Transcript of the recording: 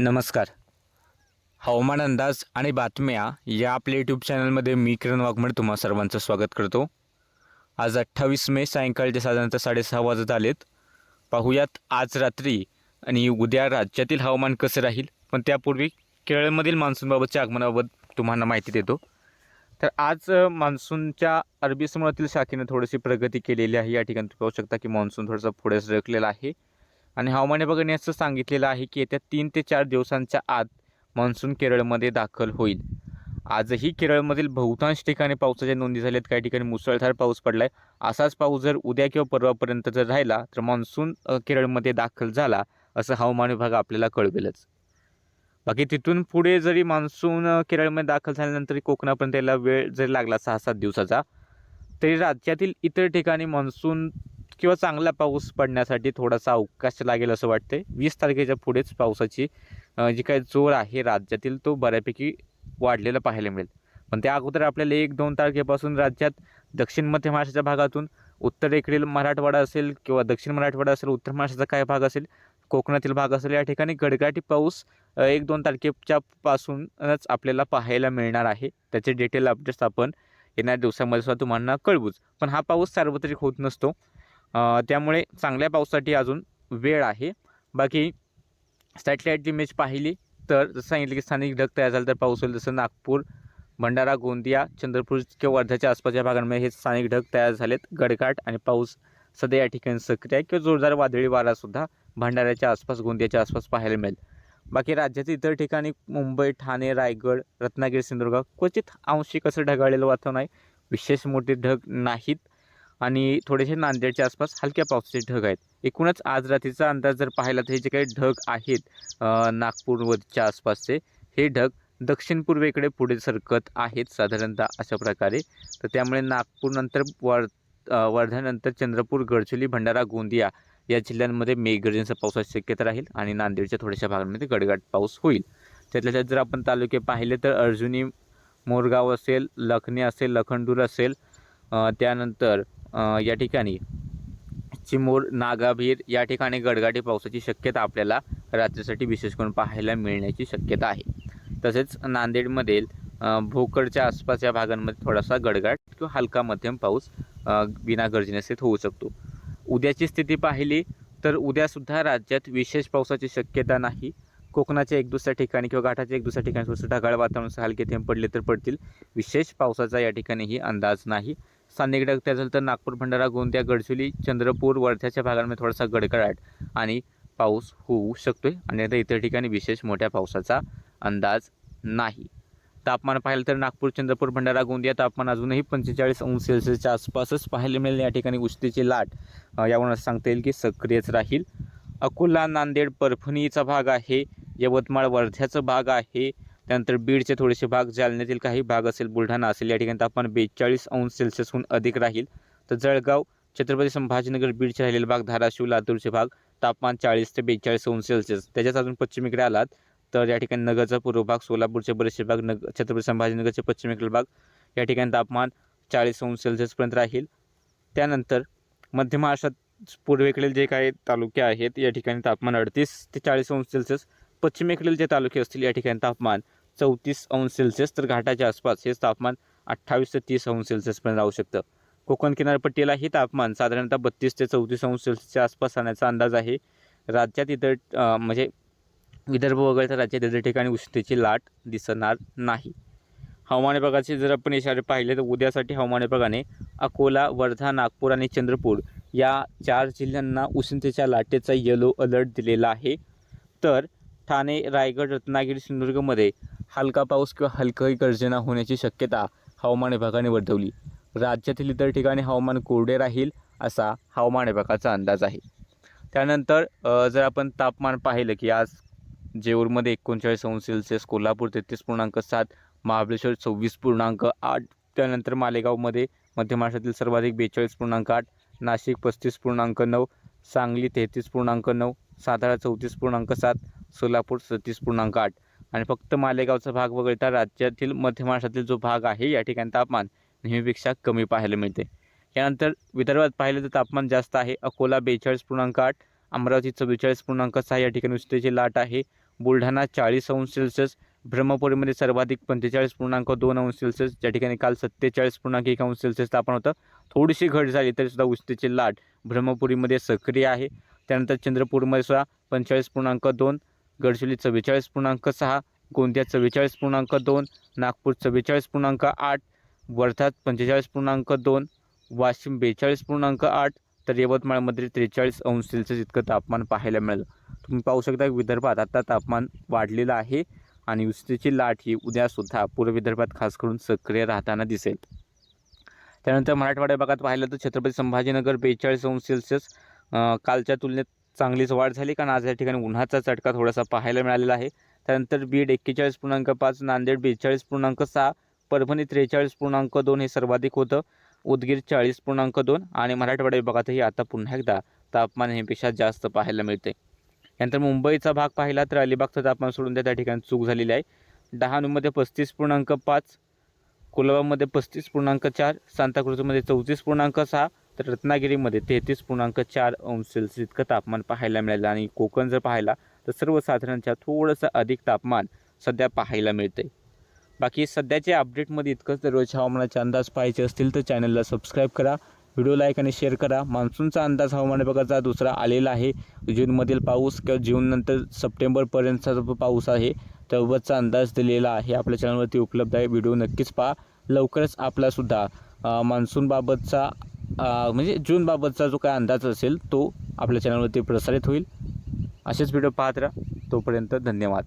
नमस्कार. हवामान अंदाज आणि बातम्या या आपल्या यूट्यूब चॅनलमध्ये मी किरण वाघमड तुम्हा सर्वांचं स्वागत करतो. आज अठ्ठावीस मे सायंकाळचे साधारणतः साडेसहा वाजत आलेत. पाहूयात आज रात्री आणि उद्या राज्यातील हवामान कसं राहील? पण त्यापूर्वी केरळमधील मान्सूनबाबतच्या आगमनाबाबत तुम्हाला माहिती देतो. तर आज मान्सूनच्या अरबी समुद्रातील शाखेने थोडीशी प्रगती केलेली आहे. या ठिकाणी तुम्ही पाहू शकता की मान्सून थोडंसं पुढे सरकलेला आहे. आणि हवामान विभागाने असं सांगितलेलं आहे की येत्या तीन ते चार दिवसांच्या आत मान्सून केरळमध्ये दाखल होईल. आजही केरळमधील बहुतांश ठिकाणी पावसाच्या नोंदी झाल्यात. काही ठिकाणी मुसळधार पाऊस पडला आहे असाच पाऊस जर उद्या किंवा परवापर्यंत जर राहिला तर मान्सून केरळमध्ये दाखल झाला असं हवामान विभाग आपल्याला कळवेलच. बाकी तिथून पुढे जरी मान्सून केरळमध्ये दाखल झाल्यानंतर कोकणापर्यंत याला वेळ जरी लागला सहा सात दिवसाचा तरी राज्यातील इतर ठिकाणी मान्सून किंवा चांगला पाऊस पडण्यासाठी थोडासा अवकाश लागेल असं वाटते वीस तारखेच्या पुढेच पावसाची जी काही जोर आहे राज्यातील तो बऱ्यापैकी वाढलेला पाहायला मिळेल. पण त्या अगोदर आपल्याला एक दोन तारखेपासून राज्यात दक्षिण मध्य महाराष्ट्राच्या भागातून उत्तरेकडील मराठवाडा असेल किंवा दक्षिण मराठवाडा असेल उत्तर महाराष्ट्राचा काय भाग असेल कोकणातील भाग असेल या ठिकाणी गडगाटी पाऊस एक दोन तारखेच्या पासूनच आपल्याला पाहायला मिळणार आहे. त्याचे डिटेल अपडेट्स आपण येणाऱ्या दिवसामध्ये सुद्धा तुम्हाला कळवूच. पण हा पाऊस सार्वत्रिक होत नसतो. त्यामुळे चांगल्या पावसासाठी अजून वेळ आहे. बाकी सॅटेलाईटची इमेज पाहिली तर जसं सांगितलं की स्थानिक ढग तयार झाला तर पाऊस होईल जसं नागपूर भंडारा गोंदिया चंद्रपूर किंवा वर्ध्याच्या आसपासच्या भागांमध्ये हे स्थानिक ढग तयार झालेत. गडकाट आणि पाऊस सध्या या ठिकाणी सक्रिय आहे किंवा जोरदार वादळी वारासुद्धा भंडाऱ्याच्या आसपास गोंदियाच्या आसपास पाहायला मिळेल. बाकी राज्यातील इतर ठिकाणी मुंबई ठाणे रायगड रत्नागिरी सिंधुदुर्ग क्वचित आंशिक असं ढगाळलेलं वातावरण आहे विशेष मोठे ढग नाहीत. आणि थोडेसे नांदेडच्या आसपास हलक्या पावसाचे ढग आहेत. एकूणच आज रात्रीचा अंदाज जर पाहिला तर हे जे काही ढग आहेत नागपूरवरच्या आसपासचे हे ढग दक्षिण पूर्वेकडे पुढे सरकत आहेत साधारणतः अशा प्रकारे. तर त्यामुळे नागपूरनंतर वर वर्ध्यानंतर चंद्रपूर गडचिरोली भंडारा गोंदिया या जिल्ह्यांमध्ये मेघगर्जनेचा पावसाची शक्यता राहील आणि नांदेडच्या थोड्याशा भागांमध्ये गडगाट पाऊस होईल. त्यातल्या त्यात जर आपण तालुके पाहिले तर अर्जुनी मोरगाव असेल लखनी असेल लखनदूर असेल त्यानंतर या ठिकाणी. चिमूर नागाभीर या ठिकाणी गडगाटी पावसाची शक्यता आपल्याला रात्रीसाठी विशेष करून पाहायला मिळण्याची शक्यता आहे. तसेच नांदेडमधील भोकरच्या आसपास या भागांमध्ये थोडासा गडगाट किंवा हलका मध्यम पाऊस बिना विना होऊ शकतो. उद्याची स्थिती पाहिली तर उद्यासुद्धा राज्यात विशेष पावसाची शक्यता नाही. कोकणाच्या एक दुसऱ्या ठिकाणी किंवा घाटाच्या एक दुसऱ्या ठिकाणी थोडंसं ढगाळ वातावरण हलके थेंब पडले तर पडतील. विशेष पावसाचा या ठिकाणीही अंदाज नाही. स्थानिक ढग झालं तर नागपूर भंडारा गोंदिया गडचिरोली चंद्रपूर वर्ध्याच्या भागांमध्ये थोडासा गडगडाट आणि पाऊस होऊ शकतोय. आणि आता इतर ठिकाणी विशेष मोठ्या पावसाचा अंदाज नाही. तापमान पाहिलं तर नागपूर चंद्रपूर भंडारा गोंदिया तापमान अजूनही पंचेचाळीस अंश सेल्सिअसच्या आसपासच पाहायला मिळेल. या ठिकाणी उष्णतेची लाट यावरून असं सांगता येईल की सक्रियच राहील. अकोला नांदेड परभणीचा भाग आहे. यवतमाळ वर्ध्याचा भाग आहे. त्यानंतर बीडचे थोडेसे भाग जालन्यातील काही भाग असेल बुलढाणा असेल या ठिकाणी तापमान बेचाळीस अंश सेल्सिअसहून अधिक राहील. तर जळगाव छत्रपती संभाजीनगर बीडचे राहिलेले भाग धाराशिव लातूरचे भाग तापमान चाळीस ते बेचाळीस अंश सेल्सिअस. त्याच्याच अजून पश्चिमेकडे आलात तर या ठिकाणी नगरचा पूर्व भाग सोलापूरचे बरेचसे भाग नग छत्रपती संभाजीनगरचे पश्चिमेकडील भाग या ठिकाणी तापमान चाळीस अंश सेल्सिअसपर्यंत राहील. त्यानंतर मध्य महाराष्ट्रात पूर्वेकडील जे काही तालुके आहेत या ठिकाणी तापमान अडतीस ते चाळीस अंश सेल्सिअस. पश्चिमेकडील जे तालुके असतील या ठिकाणी तापमान चौतीस अंश सेल्सिअस तर घाटाच्या आसपास हेच तापमान अठ्ठावीस ते तीस अंश सेल्सिअसपर्यंत राहू शकतं. कोकण किनारपट्टीला हे तापमान साधारणतः बत्तीस ते चौतीस अंश सेल्सिअसच्या आसपास राहण्याचा अंदाज आहे. राज्यात इतर म्हणजे विदर्भ वगळता राज्यात इतर ठिकाणी उष्णतेची लाट दिसणार नाही. हवामान विभागाचे जर आपण इशारे पाहिले तर उद्यासाठी हवामान विभागाने अकोला वर्धा नागपूर आणि चंद्रपूर या चार जिल्ह्यांना उष्णतेच्या लाटेचा येलो अलर्ट दिलेला आहे. तर ठाणे रायगड रत्नागिरी सिंधुदुर्गमध्ये हलका पाऊस किंवा हलकंही गर्जना होण्याची शक्यता हवामान विभागाने वर्तवली. राज्यातील इतर ठिकाणी हवामान कोरडे राहील असा हवामान विभागाचा अंदाज आहे. त्यानंतर जर आपण तापमान पाहिलं की आज जेऊरमध्ये एकोणचाळीस अंश सेल्सिअस कोल्हापूर तेहतीस पूर्णांक सात महाबळेश्वर सव्वीस पूर्णांक आठ त्यानंतर मालेगावमध्ये मध्य महाराष्ट्रातील सर्वाधिक बेचाळीस पूर्णांक आठ नाशिक पस्तीस पूर्णांक नऊ सांगली तेहतीस पूर्णांक नऊ सातारा चौतीस पूर्णांक सात सोलापूर सत्तीस पूर्णांक आठ आणि फक्त मालेगावचा भाग वगळता राज्यातील मध्य महाराष्ट्रातील जो भाग आहे या ठिकाणी तापमान नेहमीपेक्षा कमी पाहायला मिळते. यानंतर विदर्भात पाहिलं तर तापमान जास्त आहे. अकोला बेचाळीस पूर्णांक आठ अमरावती चव्वेचाळीस पूर्णांक सहा या ठिकाणी उष्णतेची लाट आहे. बुलढाणा चाळीस अंश सेल्सिअस ब्रह्मपुरीमध्ये सर्वाधिक पंचेचाळीस पूर्णांक दोन अंश सेल्सिअस ज्या ठिकाणी काल सत्तेचाळीस पूर्णांक एक अंश सेल्सिअस तापमान होतं. थोडीशी घट झाली तरीसुद्धा उष्णतेची लाट ब्रह्मपुरीमध्ये सक्रिय आहे. त्यानंतर चंद्रपूरमध्ये सुद्धा पंचेचाळीस पूर्णांक दोन गडचिरोली चव्वेचाळीस पूर्णांक सहा गोंदिया चव्वेचाळीस पूर्णांक दोन नागपूर चव्वेचाळीस पूर्णांक आठ वर्धा पंचेचाळीस पूर्णांक दोन वाशिम बेचाळीस पूर्णांक आठ तर यवतमाळमध्ये त्रेचाळीस अंश सेल्सिअस इतकं तापमान पाहायला मिळालं. तुम्ही पाहू शकता विदर्भात आता तापमान वाढलेलं आहे आणि उष्णतेची लाट ही उद्यासुद्धा पूर्व विदर्भात खास करून सक्रिय राहताना दिसेल. त्यानंतर मराठवाड्या भागात पाहिलं तर छत्रपती संभाजीनगर बेचाळीस अंश सेल्सिअस कालच्या तुलनेत चांगलीच वाढ झाली कारण आज या ठिकाणी उन्हाचा चटका थोडासा पाहायला मिळालेला आहे. त्यानंतर बीड एक्केचाळीस पूर्णांक पाच नांदेड बेचाळीस पूर्णांक सहा परभणी त्रेचाळीस पूर्णांक दोन हे सर्वाधिक होतं. उदगीर चाळीस पूर्णांक दोन आणि मराठवाडा विभागातही आता पुन्हा एकदा तापमान हेपेक्षा जास्त पाहायला मिळते यानंतर मुंबईचा भाग पाहिला तर अलिबागचं तापमान सोडून त्या ठिकाणी चूक झालेली आहे. डहाणूमध्ये पस्तीस पूर्णांक पाच कुलाबामध्ये पस्तीस पूर्णांक चार सांताक्रुझमध्ये चौतीस पूर्णांक सहा तर रत्नागिरीमध्ये तेहतीस पूर्णांक चार अंश सेल्सिअस इतकं तापमान पाहायला मिळालं आणि कोकण जर पाहिला तर सर्वसाधारणच्या थोडंसं अधिक तापमान सध्या पाहायला मिळते बाकी सध्याच्या अपडेटमध्ये इतकंच. दररोजच्या हवामानाचे अंदाज पाहायचे असतील तर चॅनलला सबस्क्राईब करा व्हिडिओ लाईक आणि शेअर करा. मान्सूनचा अंदाज हवामान विभागाचा दुसरा आलेला आहे. जूनमधील पाऊस किंवा जूननंतर सप्टेंबरपर्यंतचा जो पाऊस आहे त्याबाबतचा अंदाज दिलेला आहे. आपल्या चॅनलवरती उपलब्ध आहे. व्हिडिओ नक्कीच पहा. लवकरच आपलासुद्धा मान्सूनबाबतचा म्हणजे जूनबाबतचा जो काय अंदाज असेल तो आपल्या चॅनलवरती प्रसारित होईल. असेच व्हिडिओ पाहत राहा. तोपर्यंत धन्यवाद.